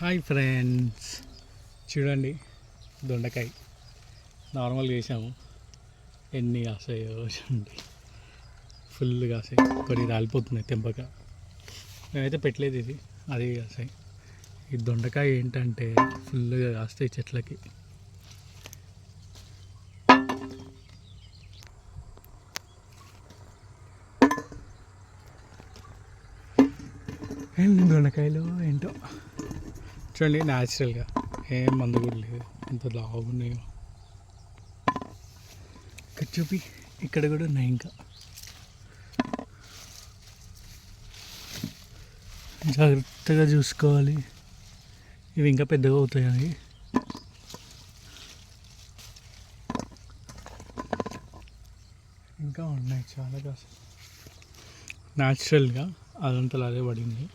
Hi friends చూడండి దొండకాయ. నార్మల్గా వేసాము ఎన్ని కాసాయో చూడండి. ఫుల్ కాసాయి కొన్ని రాలిపోతున్నాయి తెంపక. మేమైతే పెట్టలేదు ఇది. అది కాసాయి ఈ దొండకాయ ఏంటంటే ఫుల్గా కాస్తాయి చెట్లకి. దొండకాయలు ఏంటో. చూడండి న్యాచురల్గా ఏం మందు కూడా లేదు. ఎంత లాగున్నాయో ఇక్కడ చూపి ఇక్కడ కూడా ఉన్నాయి ఇంకా. జాగ్రత్తగా చూసుకోవాలి. ఇవి ఇంకా పెద్దగా అవుతాయి అవి? ఇంకా ఉన్నాయి చాలా కాసు న్యాచురల్గా అదంతా అదే పడింది.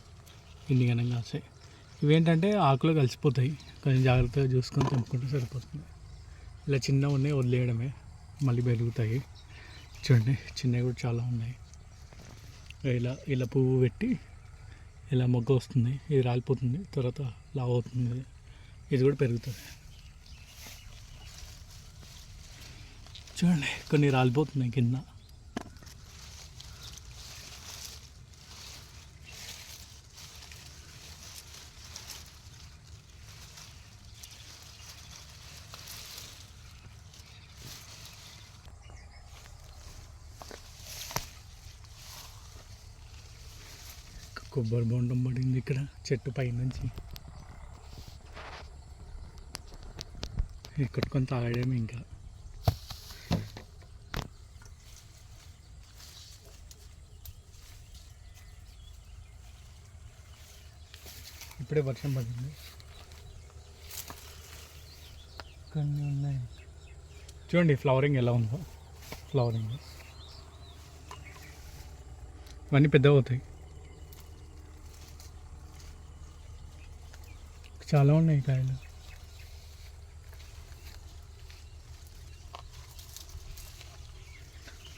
ఇన్ని ఘనంగా కాసాయి ఇవేంటంటే ఆకులు కలిసిపోతాయి. కొంచెం జాగ్రత్తగా చూసుకొని తెంపుకుంటే సరిపోతుంది. ఇలా చిన్నవి ఉన్నాయి వదిలేయడమే. మళ్ళీ పెరుగుతాయి. చూడండి చిన్నవి కూడా చాలా ఉన్నాయి. ఇలా ఇలా పువ్వు పెట్టి ఇలా మొగ్గ వస్తుంది. ఇది రాలిపోతుంది. తర్వాత లావ్ అవుతుంది ఇది. ఇది కూడా పెరుగుతుంది. చూడండి కొన్ని రాలిపోతున్నాయి కింద. కొబ్బరి బొండం పడింది ఇక్కడ చెట్టు పైనుంచి. కొంత తాగడమే ఇంకా. ఇప్పుడే వర్షం పడింది. కొన్ని ఉన్నాయి. చూడండి ఫ్లవరింగ్ ఎలా ఉందో. ఫ్లవరింగ్. ఇవన్నీ పెద్దగా అవుతాయి చాలా ఉన్నాయి కాయలు.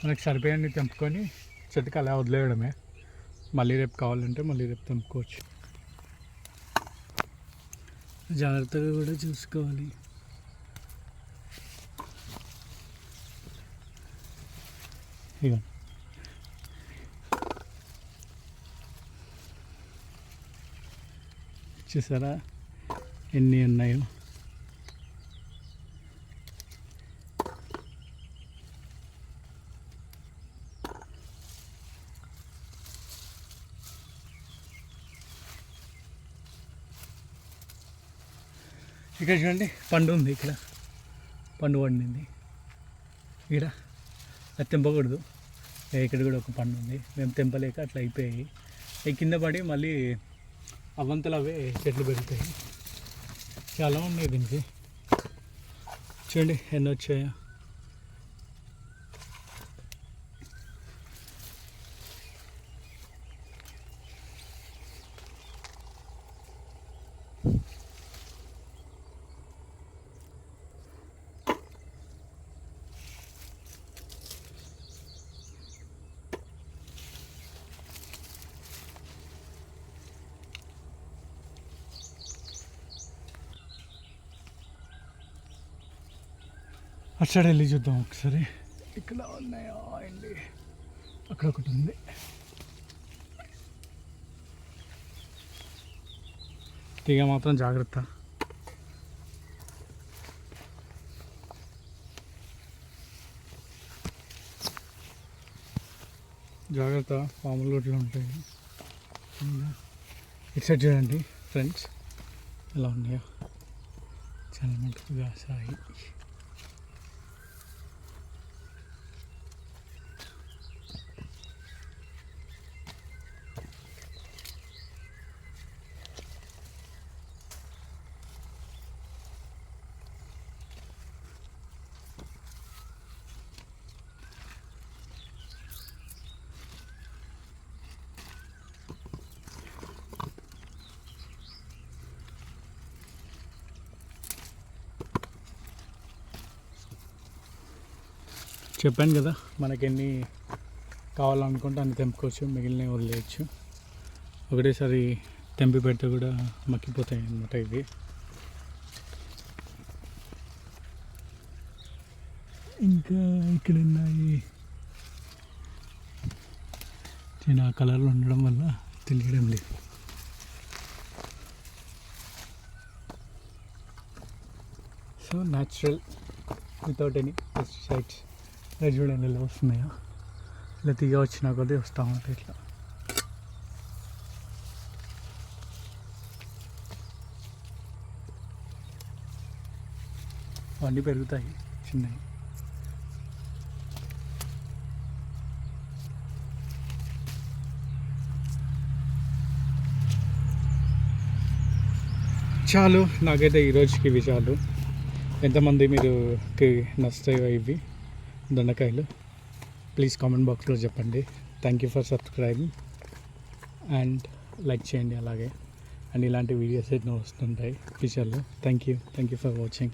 మనకి సరిపోయండి తెంపుకొని చెట్టుకి అలా వదిలేయడమే. మళ్ళీ రేపు కావాలంటే మళ్ళీ రేపు తెంపుకోవచ్చు జాగ్రత్తగా కూడా చూసుకోవాలి. ఇక చూసారా? ఎన్ని ఉన్నాయో. ఇక్కడ చూడండి పండు ఉంది ఇక్కడ. పండు పండింది. ఇక్కడ. అది తెంపకూడదు. ఇక్కడ కూడా ఒక పండు ఉంది. మేము తెంపలేక అట్లా అయిపోయాయి. ఈ కింద పడి మళ్ళీ అవంతలు అవే చెట్లు పెరుగుతాయి. చాలా ఉన్నాయి దీనికి. చూడండి ఎన్ని వచ్చాయో. అటు సైడ్ వెళ్ళి చూద్దాం ఒకసారి. ఇక్కడ ఉన్నాయా? అండి అక్కడ ఒకటి ఉంది. తీగ మాత్రం జాగ్రత్త. జాగ్రత్త పాములు కూడా ఉంటాయి. ఇటు సైడ్ చూడండి ఫ్రెండ్స్. ఎలా ఉన్నాయో. చాలా మటుకు కాసాయి చెప్పాను కదా మనకి ఎన్ని కావాలనుకుంటే అన్ని తెంపుకోవచ్చు మిగిలినవి వదిలేయచ్చు. ఒకటేసారి తెంపి పెడితే కూడా మక్కిపోతాయి అన్నమాట ఇవి. ఇంకా ఇక్కడ ఉన్నాయి. చిన్న కలర్లు ఉండడం వల్ల తెలియడం లేదు. So natural without any pesticides ఇలా చూడండి ఇలా వస్తున్నాయా? ఇలా తీగ వచ్చిన కొద్దీ వస్తూ ఉంటాయి ఇట్లా. అవన్నీ పెరుగుతాయి చిన్నవి. చాలు నాకైతే ఈ రోజుకి ఇవి చాలు. ఎంతమంది మీరుకి నచ్చుతాయో ఇవి. దొండకాయలు. ప్లీజ్ కామెంట్ బాక్స్లో చెప్పండి. Thank you for subscribing and like చేయండి అలాగే. అండ్ ఇలాంటి వీడియోస్ ఎన్నో వస్తుంటాయి. ఫ్యూచర్లో thank you thank you for watching